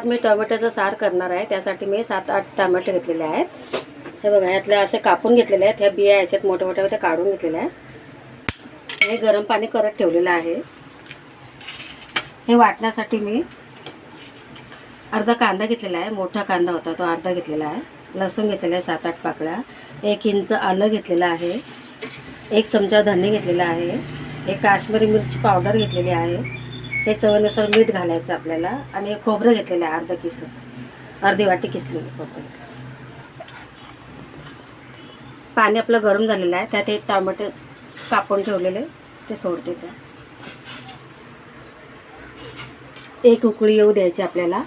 आज मी टोमॅटोचं सार करणार आहे. त्यासाठी मी सात आठ टोमॅटो घेतलेले आहेत. हे बघा यातल्या असे कापून घेतलेले आहेत. ह्या बिया याच्यात मोठ्या मोठ्या त्या काढून घेतलेल्या आहेत. हे गरम पाणी करत ठेवलेलं आहे. हे वाटण्यासाठी मी अर्धा कांदा घेतलेला आहे. मोठा कांदा होता तो अर्धा घेतलेला आहे. लसूण घेतलेला आहे सात आठ पाकळ्या. एक इंच आलं घेतलेलं आहे. एक चमचा धने घेतलेला आहे. एक काश्मीरी मिरची पावडर घेतलेली आहे. हे चवीनुसार मीठ घालायचं आपल्याला आणि खोबरं घेतलेलं आहे अर्धा किस अर्धी वाटी किसलेली खोबरं. पाणी आपलं गरम झालेलं आहे त्यात एक टोमॅटो कापून ठेवलेले ते सोडते त्या एक उकळी येऊ द्यायची आपल्याला.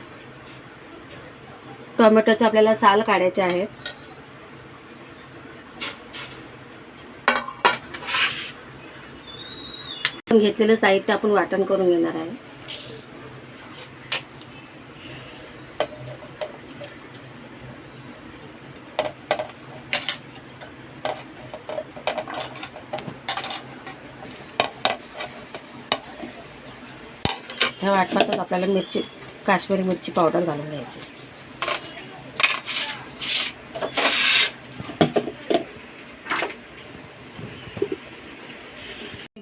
टोमॅटोचे आपल्याला साल काढायचे आहेत. घेतलेलं साहित्य आपण वाटण करून घेणार आहे. ह्या वाटपातच आपल्याला मिरची काश्मीरी मिरची पावडर घालून घ्यायची.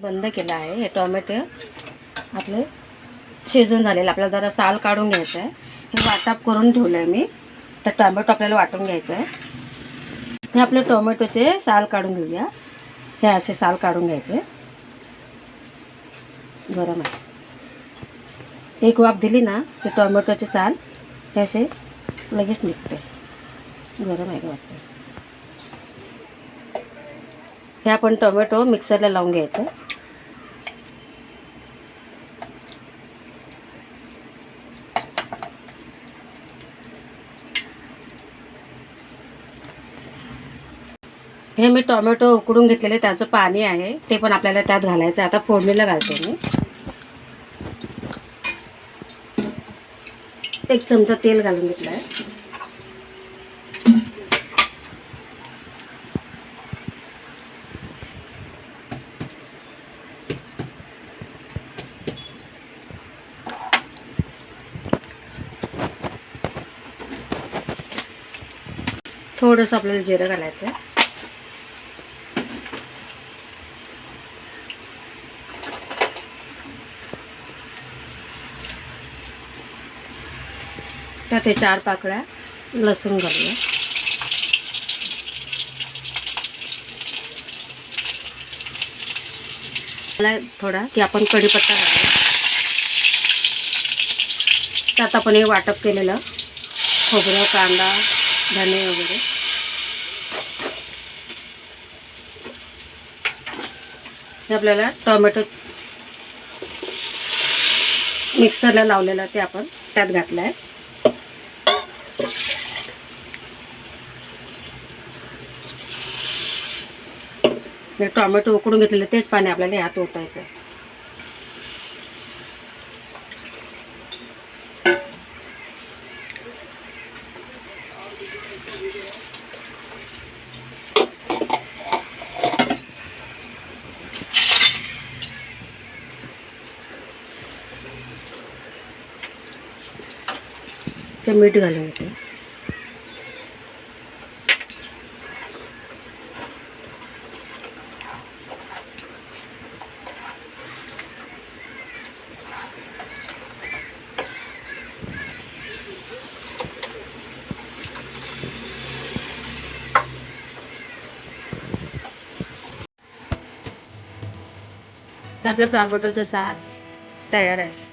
बंद केलं आहे. हे टोमॅटो आपले शिजून झालेलं. आपल्याला जरा साल काढून घ्यायचं आहे हे वाटप करून ठेवलं आहे मी. तर टोमॅटो आपल्याला वाटून घ्यायचं आहे हे आपले टोमॅटोचे साल काढून घेऊया. हे असे साल काढून घ्यायचे. गरम आहे. एक वाफ दिली ना की टोमॅटोचे साल हे असे लगेच निघते. गरम आहे वाटतं. हे आपण टोमॅटो मिक्सरला लावून घ्यायचं. हे मी टोमॅटो उकडून घेतलेले त्याचं पाणी आहे. ते पण आपल्याला त्यात घालायचं आता फोडणीला घालते मी. एक चमचा तेल घालून घेतलं आहे थोडंसं आपल्याला जिरं घालायचं आहे त्यात हे चार पाकळ्या लसूण घालूया. मला थोडा की आपण कढीपत्ता घालूया. त्यात आपण हे वाटप केलेलं खोबरं कांदा धने वगैरे. हे आपल्याला टोमॅटो मिक्सरला लावलेलं ते आपण त्यात घातलं आहे टोमॅटो उकडून घेतलेलं तेच पाणी आपल्याला ह्यात ओतायचं आहे ते मीठ घालून घेते. आपल्या आपला फ्लावर बॉटलचा सार तयार आहे.